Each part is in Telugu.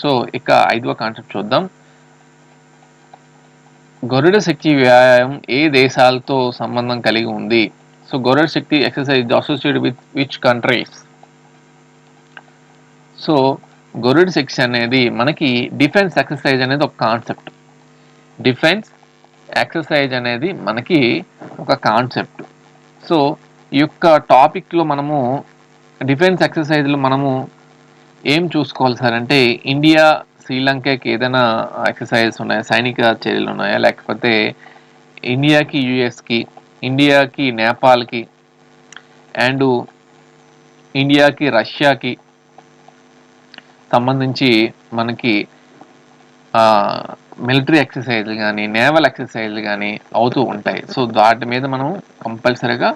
సో ఇక ఐదవ కాన్సెప్ట్ చూద్దాం. గరుడ శక్తి వ్యాయామం ఏ దేశాలతో సంబంధం కలిగి ఉంది? So Garuda Shakti exercise associated with which countries so Garuda Shakti అనేది మనకి డిఫెన్స్ ఎక్సర్సైజ్ అనేది ఒక కాన్సెప్ట్. డిఫెన్స్ ఎక్సర్సైజ్ అనేది మనకి ఒక కాన్సెప్ట్. సో ఈ యొక్క టాపిక్లో మనము డిఫెన్స్ ఎక్సర్సైజ్లో మనము ఏం చూసుకోవాలి సార్? అంటే ఇండియా శ్రీలంకకి ఏదైనా ఎక్సర్సైజ్ ఉన్నాయా? సైనిక చర్యలు ఉన్నాయా? లేకపోతే ఇండియాకి యుఎస్కి ఇండియాకి నేపాల్కి అండ్ ఇండియాకి రష్యాకి సంబంధించి మనకి మిలిటరీ ఎక్సర్సైజ్లు కానీ నేవల్ ఎక్సర్సైజ్లు కానీ అవుతూ ఉంటాయి. సో వాటి మీద మనం కంపల్సరీగా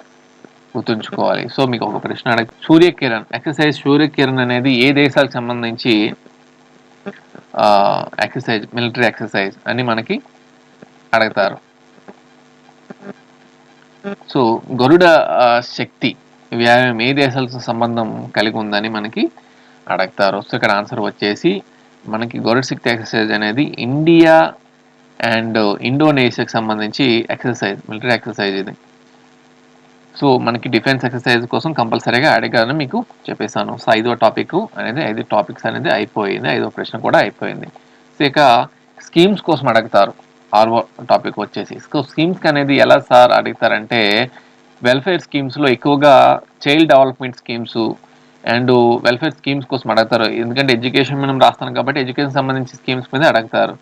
గుర్తుంచుకోవాలి. సో మీకు ఒక ప్రశ్న అడగ సూర్యకిరణ్ ఎక్సర్సైజ్ సూర్యకిరణ్ అనేది ఏ దేశాలకు సంబంధించి ఎక్సర్సైజ్ మిలిటరీ ఎక్సర్సైజ్ అని మనకి అడుగుతారు. సో గరుడ శక్తి వ్యాయామం ఏ దేశాలతో సంబంధం కలిగి ఉందని మనకి అడుగుతారు. సో ఇక్కడ ఆన్సర్ వచ్చేసి మనకి గరుడ శక్తి ఎక్సర్సైజ్ అనేది ఇండియా అండ్ ఇండోనేషియాకి సంబంధించి ఎక్సర్సైజ్ మిలిటరీ ఎక్సర్సైజ్ ఇది. సో మనకి డిఫెన్స్ ఎక్సర్సైజ్ కోసం కంపల్సరీగా అడగాలని మీకు చెప్పేశాను. సో ఐదో టాపిక్ అనేది ఐదు టాపిక్స్ అనేది అయిపోయింది. ఐదో ప్రశ్న కూడా అయిపోయింది. సో ఇక స్కీమ్స్ కోసం అడుగుతారు. ఆరో టాపిక్ వచ్చేసి. సో స్కీమ్స్ అనేది ఎలా సార్ అడుగుతారంటే వెల్ఫేర్ స్కీమ్స్లో ఎక్కువగా child development schemes and welfare schemes కోసం అడుగుతారు. ఎందుకంటే ఎడ్యుకేషన్ మనం రాస్తాను కాబట్టి ఎడ్యుకేషన్ సంబంధించి స్కీమ్స్ మీద అడుగుతారు.